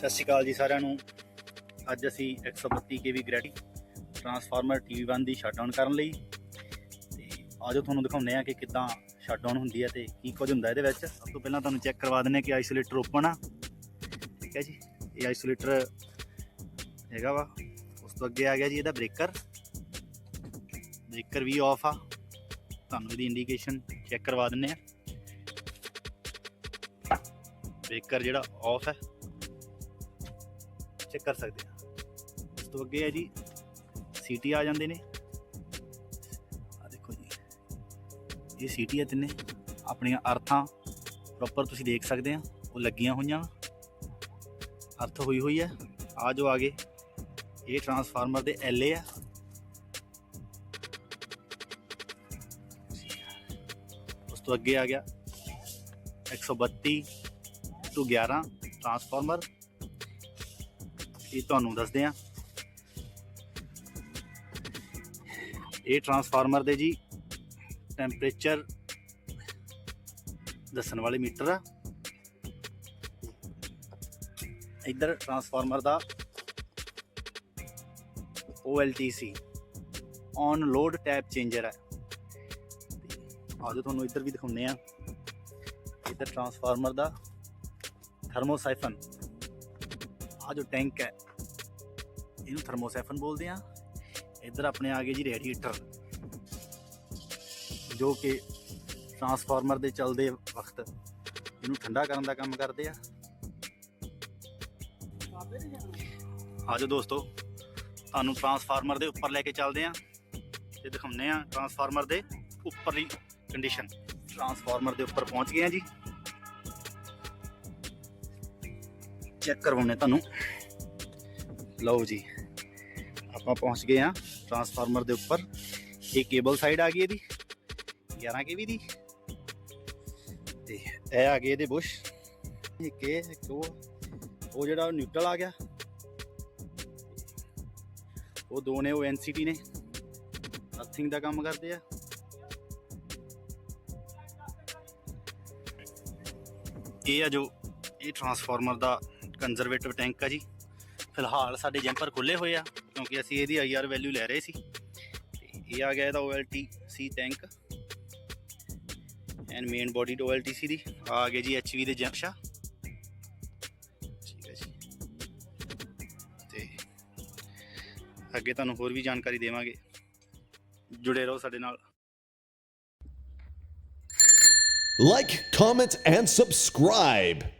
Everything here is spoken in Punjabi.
ਸਤਿ ਸ਼੍ਰੀ ਅਕਾਲ ਜੀ ਸਾਰਿਆਂ ਨੂੰ। ਅੱਜ ਅਸੀਂ 132 kV ਗ੍ਰੈਡੀ ਟਰਾਂਸਫਾਰਮਰ TV1 ਦੀ ਸ਼ਟਡਾਊਨ ਕਰਨ ਲਈ। ਤੇ ਆਜੋ ਤੁਹਾਨੂੰ ਦਿਖਾਉਂਦੇ ਆ ਕਿ ਕਿੱਦਾਂ ਸ਼ਟਡਾਊਨ ਹੁੰਦੀ ਹੈ ਤੇ ਕੀ ਕੁਝ ਹੁੰਦਾ ਇਹਦੇ ਵਿੱਚ। ਸਭ ਤੋਂ ਪਹਿਲਾਂ ਤੁਹਾਨੂੰ ਚੈੱਕ ਕਰਵਾ ਦਿੰਦੇ ਆ ਕਿ ਆਈਸੋਲੇਟਰ ਓਪਨ ਆ। ਠੀਕ ਹੈ ਜੀ? ਇਹ ਆਈਸੋਲੇਟਰ ਹੈਗਾ ਵਾ। ਉਸ ਤੋਂ ਅੱਗੇ ਆ ਗਿਆ ਜੀ ਇਹਦਾ ਬ੍ਰੇਕਰ ਬ੍ਰੇਕਰ ਵੀ ਆਫ ਆ। ਤੁਹਾਨੂੰ ਇਹਦੀ ਇੰਡੀਕੇਸ਼ਨ ਚੈੱਕ ਕਰਵਾ ਦਿੰਦੇ ਆ ਬ੍ਰੇਕਰ ਜਿਹੜਾ ਆਫ ਹੈ। ਚੈੱਕ ਕਰ ਸਕਦੇ ਹਾਂ। ਉਸ ਤੋਂ ਅੱਗੇ ਹੈ ਜੀ ਸੀਟੀ ਆ ਜਾਂਦੇ ਨੇ। ਆ ਦੇਖੋ ਜੀ, ਇਹ ਸੀਟੀ ਹੈ ਤਿੰਨੇ। ਆਪਣੀਆਂ ਅਰਥਾਂ ਪ੍ਰੋਪਰ ਤੁਸੀਂ ਦੇਖ ਸਕਦੇ ਆ ਉਹ ਲੱਗੀਆਂ ਹੋਈਆਂ। ਅਰਥ ਹੋਈ ਹੋਈ ਹੈ। ਆ ਜੋ ਆਗੇ। ਇਹ ਟਰਾਂਸਫਾਰਮਰ ਦੇ ਐਲਏ ਆ। ਉਸ ਤੋਂ ਅੱਗੇ ਆ ਗਿਆ। 132 ਟੂ 11 ਟਰਾਂਸਫਾਰਮਰ ਇਹ ਤੁਹਾਨੂੰ ਦੱਸਦੇ ਆ ਇਹ ਟਰਾਂਸਫਾਰਮਰ ਦੇ ਜੀ ਟੈਂਪਰੇਚਰ ਦੱਸਣ ਵਾਲੇ ਮੀਟਰ ਆ। ਇੱਧਰ ਟਰਾਂਸਫਾਰਮਰ ਦਾ OLTC on load tap changer ਹੈ ਆਜੋ ਤੁਹਾਨੂੰ ਇੱਧਰ ਵੀ ਦਿਖਾਉਂਦੇ ਆ ਇੱਧਰ ਟਰਾਂਸਫਾਰਮਰ ਦਾ ਥਰਮੋਸਾਈਫਨ ਆ ਜੋ ਟੈਂਕ ਹੈ, ਇਹਨੂੰ ਥਰਮੋਸੈਫਨ ਬੋਲਦੇ ਆ ਇੱਧਰ ਆਪਣੇ ਆ ਗਏ ਜੀ ਰੇਡੀਏਟਰ, ਜੋ ਕਿ ਟਰਾਂਸਫਾਰਮਰ ਦੇ ਚੱਲਦੇ ਵਕਤ ਇਹਨੂੰ ਠੰਡਾ ਕਰਨ ਦਾ ਕੰਮ ਕਰਦੇ ਆ। ਆਜੋ ਦੋਸਤੋ, ਤੁਹਾਨੂੰ ਟਰਾਂਸਫਾਰਮਰ ਦੇ ਉੱਪਰ ਲੈ ਕੇ ਚੱਲਦੇ ਆ ਤੇ ਦਿਖਾਉਂਦੇ ਆ ਟਰਾਂਸਫਾਰਮਰ ਦੇ ਉੱਪਰਲੀ ਕੰਡੀਸ਼ਨ ਟਰਾਂਸਫਾਰਮਰ ਦੇ ਉੱਪਰ ਪਹੁੰਚ ਗਏ ਆ ਜੀ। ਚੈੱਕ ਕਰਵਾਉਣੇ ਤੁਹਾਨੂੰ। ਲਓ ਜੀ, ਆਪਾਂ ਪਹੁੰਚ ਗਏ ਆ ਟਰਾਂਸਫਾਰਮਰ ਦੇ ਉੱਪਰ। ਇਹ ਕੇਬਲ ਸਾਈਡ ਆ ਗਈ ਇਹਦੀ 11 ਕੇਵੀ ਦੀ। ਤੇ ਇਹ ਆ ਗਏ ਇਹਦੇ ਬੁਸ਼। ਇੱਕ ਇਹ, ਇੱਕ ਉਹ ਉਹ ਜਿਹੜਾ ਨਿਊਟਰਲ ਆ ਗਿਆ। ਉਹ ਦੋ ਨੇ, ਉਹ ਐਨਸੀਟੀ ਨੇ। ਅਰਥਿੰਗ ਦਾ ਕੰਮ ਕਰਦੇ ਆ। ਇਹ ਆ ਜੋ, ਇਹ ਟਰਾਂਸਫਾਰਮਰ ਦਾ ਕੰਜ਼ਰਵੇਟਿਵ ਟੈਂਕ ਆ ਜੀ। ਫਿਲਹਾਲ ਸਾਡੇ ਜੰਪਰ ਖੁੱਲੇ ਹੋਏ ਆ ਕਿਉਂਕਿ ਅਸੀਂ ਇਹਦੀ ਆਈਆਰ ਵੈਲਿਊ ਲੈ ਰਹੇ ਸੀ। ਤੇ ਇਹ ਆ ਗਿਆ ਇਹਦਾ OLTC tank and main body OLTC ਦੀ। ਆ ਗਏ ਜੀ HV ਦੇ ਜੰਕਸ਼ਾ ਠੀਕ ਹੈ ਜੀ। ਤੇ ਅੱਗੇ ਤੁਹਾਨੂੰ ਹੋਰ ਵੀ ਜਾਣਕਾਰੀ ਦੇਵਾਂਗੇ। ਜੁੜੇ ਰਹੋ ਸਾਡੇ ਨਾਲ। Like comment, and subscribe.